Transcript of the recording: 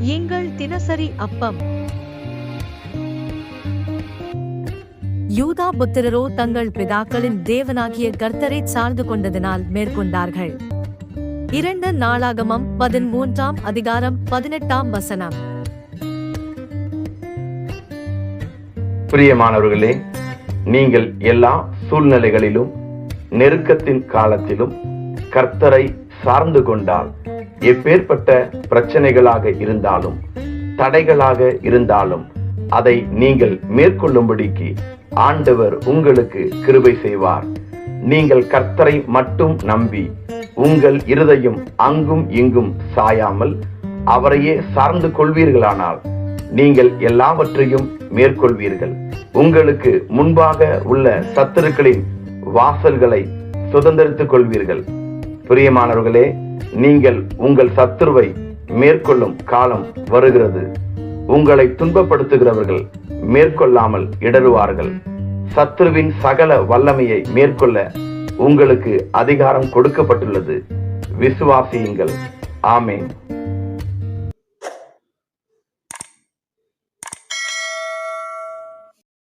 எங்கள் தினசரி அப்பம். யூதா புத்திரரோ தங்கள் பிதாக்களின் தேவனாகிய கர்த்தரை சார்ந்து கொண்டதினால் மேற்கொண்டார்கள். இரண்டு நாளாகமம் பதிமூன்றாம் அதிகாரம் பதினெட்டாம் வசனம். பிரியமானவர்களே நீங்கள் எல்லா சூழ்நிலைகளிலும் நெருக்கத்தின் காலத்திலும் கர்த்தரை சார்ந்து கொண்டால் எப்பேற்பட்ட பிரச்சனைகளாக இருந்தாலும் தடைகளாக இருந்தாலும் அதை நீங்கள் மேற்கொள்ளும்படிக்கு ஆண்டவர் உங்களுக்கு கிருபை செய்வார். நீங்கள் கர்த்தரை மட்டும் நம்பி உங்கள் இருதயம் அங்கும் இங்கும் சாயாமல் அவரையே சார்ந்து கொள்வீர்களானால் நீங்கள் எல்லாவற்றையும் மேற்கொள்வீர்கள். உங்களுக்கு முன்பாக உள்ள சத்துருக்களின் வாசல்களை சுதந்திரித்துக் கொள்வீர்கள். பிரியமானவர்களே நீங்கள் உங்கள் சத்துருவை மேற்கொள்ளும் காலம் வருகிறது. உங்களை துன்பப்படுத்துகிறவர்கள் மேற்கொள்ளாமல் இடறுவார்கள். சத்ருவின் சகல வல்லமையை மேற்கொள்ள உங்களுக்கு அதிகாரம் கொடுக்கப்பட்டுள்ளது. விசுவாசியுங்கள். ஆமேன்.